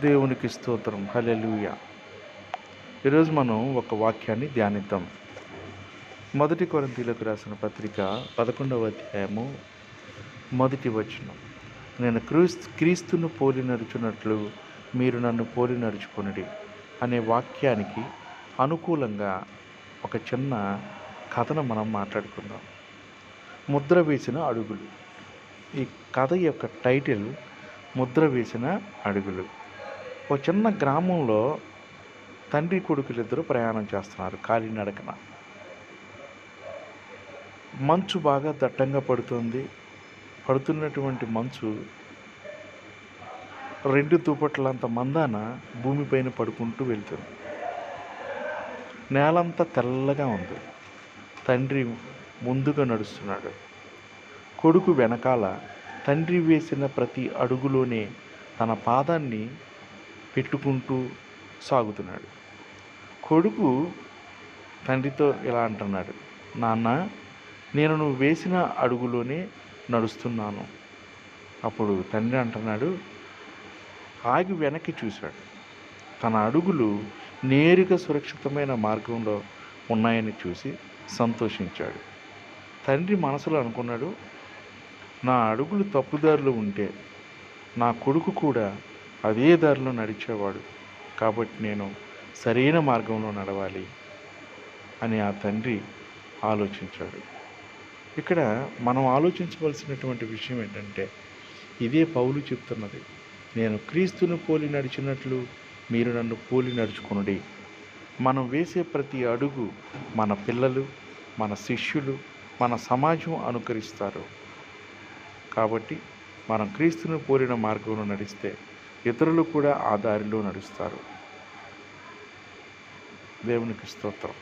దేవునికి స్తోత్రం. హలెలుయ ఈరోజు మనం ఒక వాక్యాన్ని ధ్యానిద్దాం. మొదటి కొరంతీలకు రాసిన పత్రిక పదకొండవ అధ్యాయము మొదటి వచనం. నేను క్రీస్తు క్రీస్తును పోలి నడుచున్నట్లు మీరు నన్ను పోలి నడుచుకునడి అనే వాక్యానికి అనుకూలంగా ఒక చిన్న కథను మనం మాట్లాడుకుందాం. ముద్ర వేసిన అడుగులు. ఈ కథ యొక్క టైటిల్ ముద్ర వేసిన అడుగులు. ఒక చిన్న గ్రామంలో తండ్రి కొడుకులిద్దరూ ప్రయాణం చేస్తున్నారు కాలినడకన మంచు బాగా దట్టంగా పడుతుంది. పడుతున్నటువంటి మంచు రెండు దుప్పట్లంత మందాన భూమిపైన పడుకుంటూ వెళ్తుంది. నేలంతా తెల్లగా ఉంది. తండ్రి ముందుగా నడుస్తున్నాడు. కొడుకు వెనకాల తండ్రి వేసిన ప్రతి అడుగులోనే తన పాదాన్ని పెట్టుకుంటూ సాగుతున్నాడు. కొడుకు తండ్రితో ఇలా అంటున్నాడు నాన్న నేను నువ్వు వేసిన అడుగులోనే నడుస్తున్నాను. అప్పుడు తండ్రి అంటున్నాడు ఆగి వెనక్కి చూశాడు. తన అడుగులు నేరుగా సురక్షితమైన మార్గంలో ఉన్నాయని చూసి సంతోషించాడు. తండ్రి మనసులో అనుకున్నాడు నా అడుగులు తప్పుదారులు ఉంటే నా కొడుకు కూడా అదే దారిలో నడిచేవాడు. కాబట్టి నేను సరైన మార్గంలో నడవాలి అని ఆ తండ్రి ఆలోచించాడు. ఇక్కడ మనం ఆలోచించవలసినటువంటి విషయం ఏంటంటే ఇదే పౌలు చెప్తున్నది. నేను క్రీస్తును పోలి నడిచినట్లు మీరు నన్ను పోలి నడుచుకునుడి. మనం వేసే ప్రతి అడుగు మన పిల్లలు మన శిష్యులు మన సమాజం అనుకరిస్తారు. కాబట్టి మనం క్రీస్తును పోలిన మార్గంలో నడిస్తే ఇతరులు కూడా ఆ దారిలో నడుస్తారు. దేవునికి స్తోత్రం.